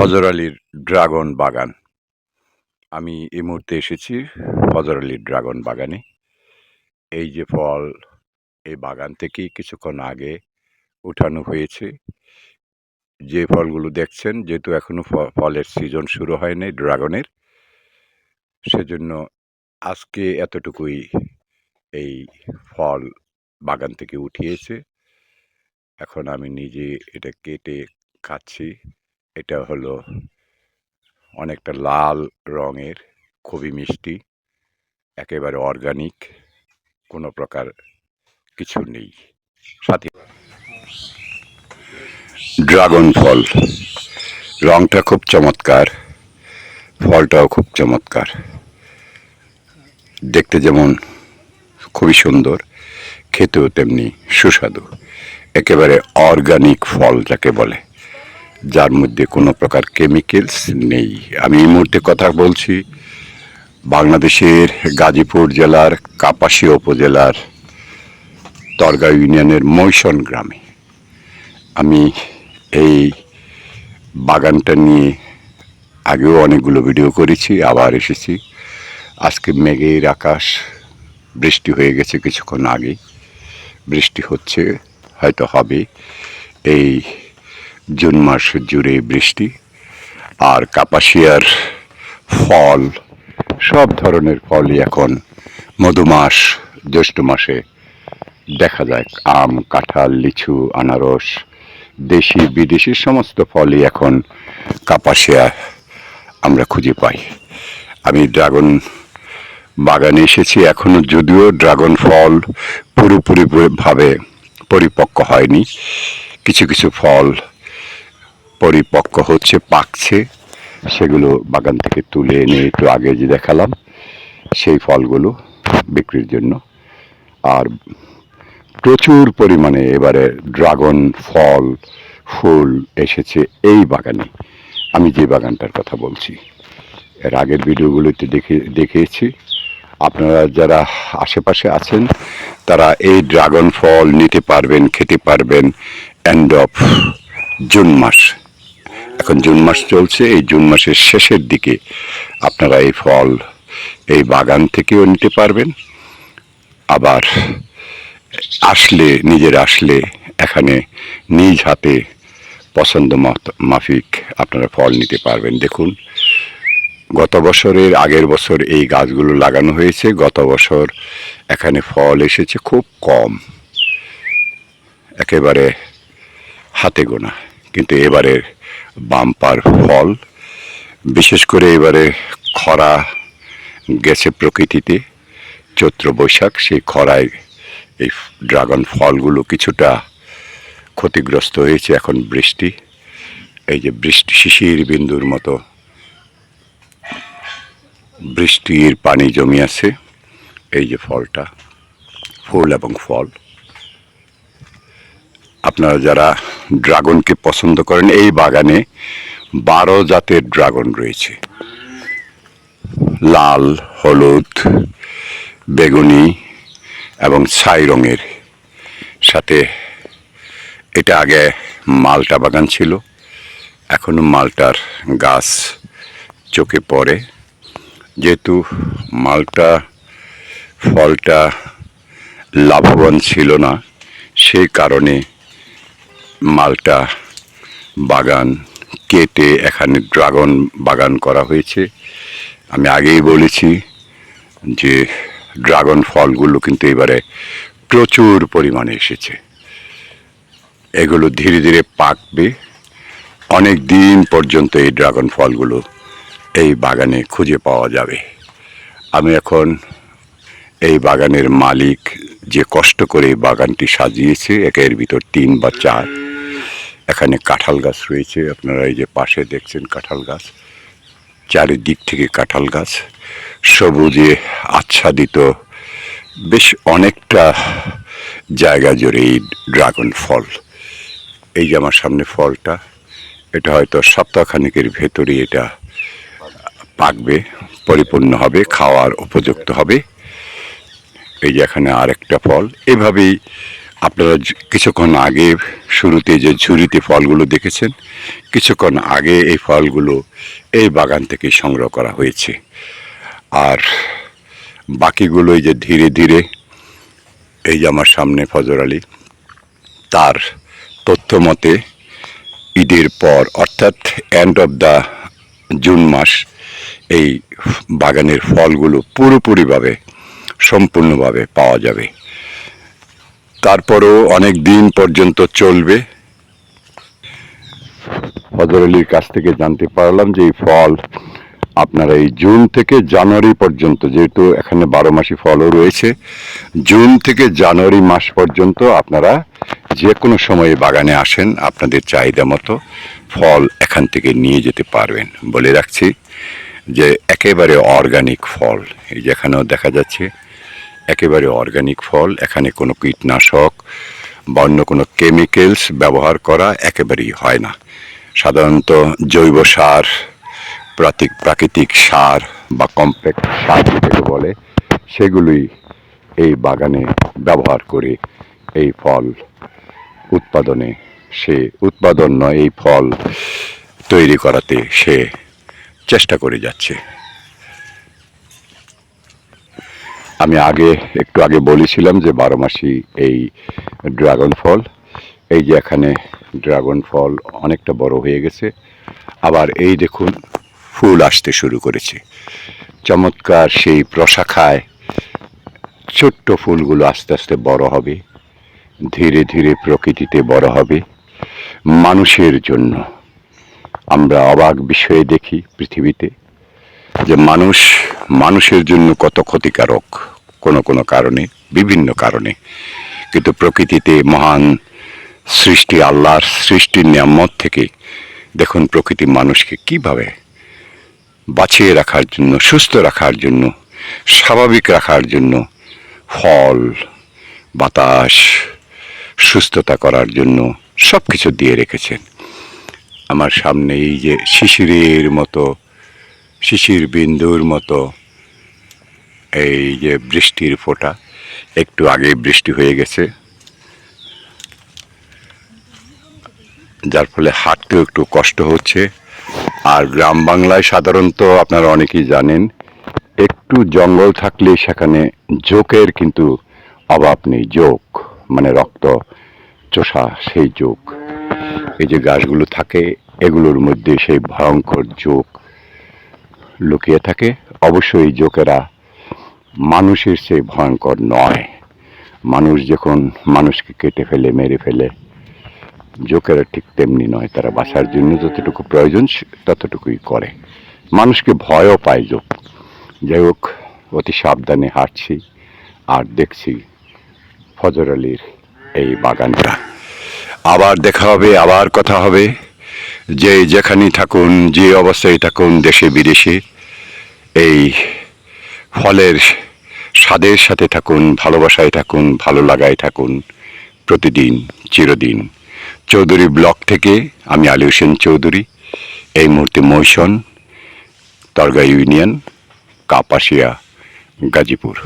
ফজর আলীর ড্রাগন বাগান। আমি এই মুহূর্তে এসেছি ফজর আলীর ড্রাগন বাগানে। এই যে ফল, এই বাগান থেকেই কিছুক্ষণ আগে উঠানো হয়েছে। যে ফলগুলো দেখছেন, যেহেতু এখনও ফলের সিজন শুরু হয়নি ড্রাগনের, সেজন্য আজকে এতটুকুই এই ফল বাগান থেকে উঠিয়েছে। এখন আমি নিজে এটা কেটে খাচ্ছি। এটা হলো অনেকটা লাল রঙের, খুবই মিষ্টি, একেবারে অর্গানিক কোনো প্রকার কিছু নেই। সাথে ড্রাগন ফল। রংটা খুব চমৎকার, ফলটাও খুব চমৎকার। দেখতে যেমন খুবই সুন্দর, খেতেও তেমনি সুস্বাদু। একেবারে অর্গানিক ফল যাকে বলে। যার মধ্যে কোনো প্রকার কেমিক্যালস নেই। আমি এই মুহূর্তে কথা বলছি বাংলাদেশের গাজীপুর জেলার কাপাসিয়া উপজেলার তরগা ইউনিয়নের মৈশন গ্রামে। আমি এই বাগানটা নিয়ে আগেও অনেকগুলো ভিডিও করেছি, আবার এসেছি। আজকে মেঘের আকাশ, বৃষ্টি হয়ে গেছে কিছুক্ষণ আগে। বৃষ্টি হচ্ছে, হয়তো হবে। এই জুন মাস জুড়ে বৃষ্টি আর কাপাসিয়ার ফল, সব ধরনের ফলই এখন মধুমাস, জ্যৈষ্ঠ মাসে দেখা যায়। আম, কাঁঠাল, লিচু, আনারস, দেশি, বিদেশি সমস্ত ফলই এখন কাপাসিয়া আমরা খুঁজে পাই। আমি ড্রাগন বাগানে এসেছি এখনও, যদিও ড্রাগন ফল পুরোপুরি ভাবে পরিপক্ক হয়নি। কিছু কিছু ফল পরিপক্ক হচ্ছে, পাকছে, সেগুলো বাগান থেকে তুলে এনে একটু আগে যে দেখালাম, সেই ফলগুলো বিক্রির জন্য। আর প্রচুর পরিমাণে এবারে ড্রাগন ফল, ফুল এসেছে এই বাগানে। আমি যে বাগানটার কথা বলছি, এর আগের ভিডিওগুলোতে দেখে, দেখিয়েছি। আপনারা যারা আশেপাশে আছেন, তারা এই ড্রাগন ফল নিতে পারবেন, খেতে পারবেন এন্ড অফ জুন মাস। এখন জুন মাস চলছে, এই জুন মাসের শেষের দিকে আপনারা এই ফল, এই বাগান থেকেও নিতে পারবেন। আবার আসলে, নিজের আসলে এখানে নিজ হাতে পছন্দ মাফিক আপনারা ফল নিতে পারবেন। দেখুন, গত বছরের আগের বছর এই গাছগুলো লাগানো হয়েছে, গত বছর এখানে ফল এসেছে খুব কম, একেবারে হাতে গোনা। কিন্তু এবারের বাম্পার ফল বিশেষ করে এবারে খরা গেছে প্রকৃতিতে, চৈত্র বৈশাখ, সেই খরায় এই ড্রাগন ফলগুলো কিছুটা ক্ষতিগ্রস্ত হয়েছে এখন বৃষ্টি। এই যে বৃষ্টি, শিশির বিন্দুর মতো বৃষ্টির পানি জমি আছে, এই যে ফলটা, ফুল এবং ফল। আপনারা যারা ড্রাগনকে পছন্দ করেন। এই বাগানে বারো জাতের ড্রাগন রয়েছে। লাল, হলুদ, বেগুনি এবং ছাই রঙের। সাথে এটা আগে মালটা বাগান ছিল। এখনও মালটার গাছ চোখে পড়ে। যেহেতু মালটা, ফলটা লাভবান ছিল না, সেই কারণে মালটা বাগান কেটে এখানে ড্রাগন বাগান করা হয়েছে। আমি আগেই বলেছি যে ড্রাগন ফলগুলো কিন্তু এবারে প্রচুর পরিমাণে এসেছে। এগুলো ধীরে ধীরে পাকবে। অনেক দিন পর্যন্ত এই ড্রাগন ফলগুলো এই বাগানে খুঁজে পাওয়া যাবে। আমি এখন এই বাগানের মালিক যে কষ্ট করে বাগানটি সাজিয়েছে একের ভিতর তিন বা চার এখানে কাঁঠাল গাছ রয়েছে, আপনারা এই যে পাশে দেখছেন কাঁঠাল গাছ, চারিদিক থেকে কাঁঠাল গাছ, সবুজে আচ্ছাদিত, বেশ অনেকটা জায়গা জুড়ে এই ড্রাগন ফল। এই যে আমার সামনে ফলটা, এটা হয়তো সপ্তাহখানেকের ভেতরে এটা পাকবে, পরিপূর্ণ হবে, খাওয়ার উপযুক্ত হবে। এই যে এখানে আরেকটা ফল, এভাবেই আপনারা কিছুক্ষণ আগে শুরুতে যে ঝুড়িতে ফলগুলো দেখেছেন, কিছুক্ষণ আগে এই ফলগুলো এই বাগান থেকে সংগ্রহ করা হয়েছে। আর বাকিগুলো এই যে ধীরে ধীরে এই যে আমার সামনে ফজর আলী, তার তথ্য মতে ঈদের পর, অর্থাৎ এন্ড অফ দ্য জুন মাস, এই বাগানের ফলগুলো পুরোপুরিভাবে সম্পূর্ণভাবে পাওয়া যাবে। তারপরও অনেক দিন পর্যন্ত চলবে। ফজর আলীর কাছ থেকে জানতে পারলাম যে এই ফল আপনারা এই জুন থেকে জানুয়ারি পর্যন্ত, যেহেতু এখানে বারো মাসি ফলও রয়েছে, জুন থেকে জানুয়ারি মাস পর্যন্ত আপনারা যে কোনো সময়ে বাগানে আসেন, আপনাদের চাহিদা মতো ফল এখান থেকে নিয়ে যেতে পারবেন। বলে রাখছি যে একেবারে অর্গানিক ফল, এই যেখানেও দেখা যাচ্ছে একেবারে অর্গানিক ফল, এখানে কোনো কীটনাশক বা অন্য কোনো কেমিক্যালস ব্যবহার করা একেবারেই হয় না। সাধারণত জৈব সার, প্রাকৃতিক প্রাকৃতিক সার বা কমপ্লেক্স সার যেটাকে বলে, সেগুলোই এই বাগানে ব্যবহার করে এই ফল উৎপাদনে, সে উৎপাদন নয়, এই ফল তৈরি করাতে সে চেষ্টা করে যাচ্ছে। আমি আগে, একটু আগে বলেছিলাম যে বারো মাসি এই ড্রাগন ফল। এই যে এখানে ড্রাগন ফল অনেকটা বড় হয়ে গেছে। আবার এই দেখুন, ফুল আসতে শুরু করেছে। চমৎকার সেই প্রশাখায় ছোট্ট ফুলগুলো আস্তে আস্তে বড় হবে। ধীরে ধীরে প্রকৃতিতে বড় হবে। মানুষের জন্য আমরা অবাক বিষয়ে দেখি পৃথিবীতে। যে মানুষ মানুষের জন্য কত ক্ষতিকারক কোনো কোনো কারণে, বিভিন্ন কারণে। কিন্তু প্রকৃতিতে মহান সৃষ্টি, আল্লাহর সৃষ্টির নিয়ামত থেকে দেখুন প্রকৃতি মানুষকে কীভাবে বাঁচিয়ে রাখার জন্য, সুস্থ রাখার জন্য, স্বাভাবিক রাখার জন্য ফল, বাতাস, সুস্থতা করার জন্য সব কিছু দিয়ে রেখেছেন। আমার সামনে এই যে শিশিরের মতো শিশির বিন্দুর মতো এই যে বৃষ্টির ফোঁটা, একটু আগে বৃষ্টি হয়ে গেছে। যার ফলে হাঁটতেও একটু কষ্ট হচ্ছে। আর গ্রাম বাংলায় সাধারণত আপনারা অনেকেই জানেন, একটু জঙ্গল থাকলে সেখানে জোকের কিন্তু অভাব নেই জোক মানে রক্ত চোষা সেই জোক এই যে গাছগুলো থাকে, এগুলোর মধ্যে সেই ভয়ঙ্কর জোক লুকিয়ে থাকে, অবশ্যই জোকেরা মানুষের সেই ভয়ঙ্কর নয়। মানুষ যখন মানুষকে কেটে ফেলে, মেরে ফেলে, জোকেরা ঠিক তেমনি নয়, তারা বাঁচার জন্য যতটুকু প্রয়োজন ততটুকুই করে। মানুষকে ভয়ও পায় জোক। যাই হোক, অতি সাবধানে হাঁটছি আর দেখছি ফজর আলীর এই বাগানটা। আবার দেখা হবে, আবার কথা হবে। যে যেখানেই থাকুন, যে অবস্থায় থাকুন, দেশে, বিদেশে, এই ফলের স্বাদের সাথে থাকুন, ভালোবাসায় থাকুন, ভালো লাগায় থাকুন, প্রতিদিন, চিরদিন। চৌধুরী ব্লক থেকে আমি আলী হোসেন চৌধুরী, এই মুহূর্তে মৈশন তরগা ইউনিয়ন, কাপাসিয়া, গাজীপুর।